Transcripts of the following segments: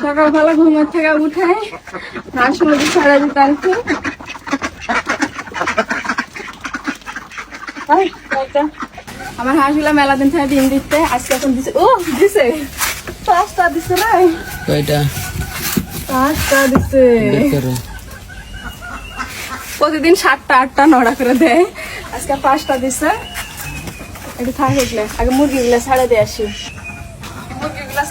সকালবেলা ঘুমের থেকে উঠে হাঁস মুরগি ছাড়া দিতে কয়টা? আমার হাঁসগুলো মেলা দিন থেকে ডিম দিতে আজকে এখন দিছে ও দিছে। পাঁচটা দিছে না? কয়টা? পাঁচটা দিছে। প্রতিদিন সাতটা আটটা নড়া করে দেয়। আজকে পাঁচটা দিছে। একটু থাকে আগে মুরগিগুলো ছাড়ে দিয়ে আসি।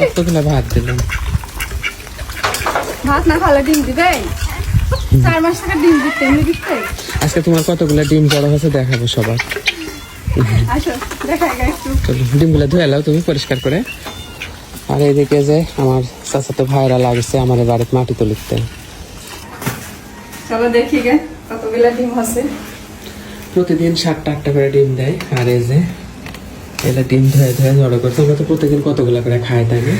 কতগুলো ভাত দিলাম। ভাত না খালে ডিম দিবে? চার মাস থেকে ডিম দিতে এমনি দিতে? আজকে তোমার কতগুলো ডিম বড় হয়েছে দেখাবো সবার। ডিমগুলো ধুয়ে এলাও তুমি পরিষ্কার করে। আর এদিকে যে আমার চাচাতো ভাইরা লাগছে আমার বাড়িতে মাটি তুলিতে চলো দেখি গে কতগুলা ডিম আছে। প্রতিদিন সাতটা আটটা করে ডিম দেয়। আর এই যে এলা ডিম ধুয়ে ধুয়ে জড়ো করছে আমরা তো প্রতিদিন কতগুলো করে খাই তাই না?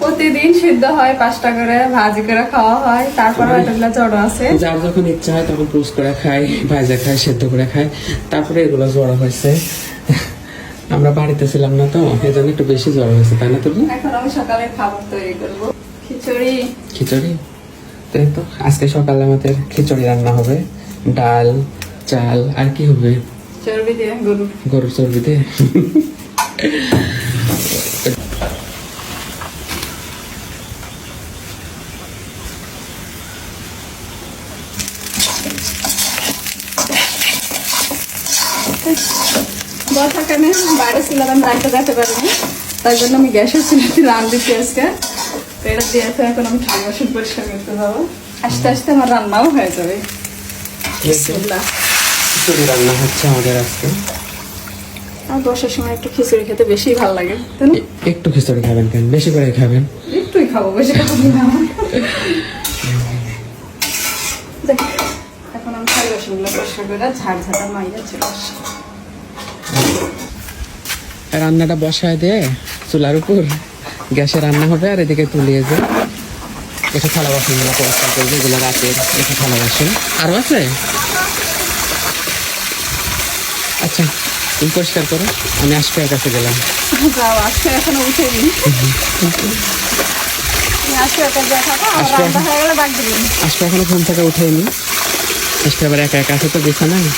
প্রতিদিন সিদ্ধ হয় পাঁচটা করে ভাজি করে খাওয়া হয় তারপরে এতগুলা জড়ো আছে। যার যখন ইচ্ছা হয় তখন পোস্ট করে খাই ভাজা খাই সেদ্ধ করে খাই তারপরে এগুলো জড়ো হয়েছে। আমরা বাড়িতে ছিলাম না তো এই জন্য একটু বেশি জ্বর হয়েছে তাই না তুমি? এখন আমি সকালে খাবার তৈরি করব খিচুড়ি। খিচুড়ি? তাই তো আজকে সকালে আমাদের খিচুড়ি রান্না হবে ডাল চাল আর কি হবে? চর্বি দিয়ে গরু। গরুর চর্বি দিয়ে বর্ষাকালে বাইরে ছিলাম আমি রাখতে যেতে পারিনি। তাই জন্য আমি গ্যাসের চুলাতে রান দিচ্ছি আজকে। তো এটা দিয়ে এখন আমি পরিষ্কার করতে যাব। আস্তে আস্তে আমার রান্নাও হয়ে যাবে। বিসমিল্লাহ। খিচুড়ি রান্না হচ্ছে আমাদের আজকে। আর বর্ষার সময় একটু খিচুড়ি খেতে বেশি ভালো লাগে? একটু খিচুড়ি খাবেন কেন? বেশি করে খাবেন? একটুই খাব বেশি খাব না এখন আমি খাই পরিষ্কার করে ঝাড় ঝাড়া মাইয়া চলে আসি রান্নাটা বসায় দিয়ে চুলার উপর। গ্যাসে রান্না হবে আর এদিকে তুলিয়ে যে এটা থালা বাসনগুলো পরিষ্কার করবে এগুলো রাতের এটা থালা বাসন। আরও আছে? আচ্ছা তুমি পরিষ্কার করো। আমি আজকের কাছে গেলাম। আসবে এখনও উঠেনি। এখনও ঘুম থেকে উঠেনি। আজকে আবার একা একা আছে তো বিছানায়।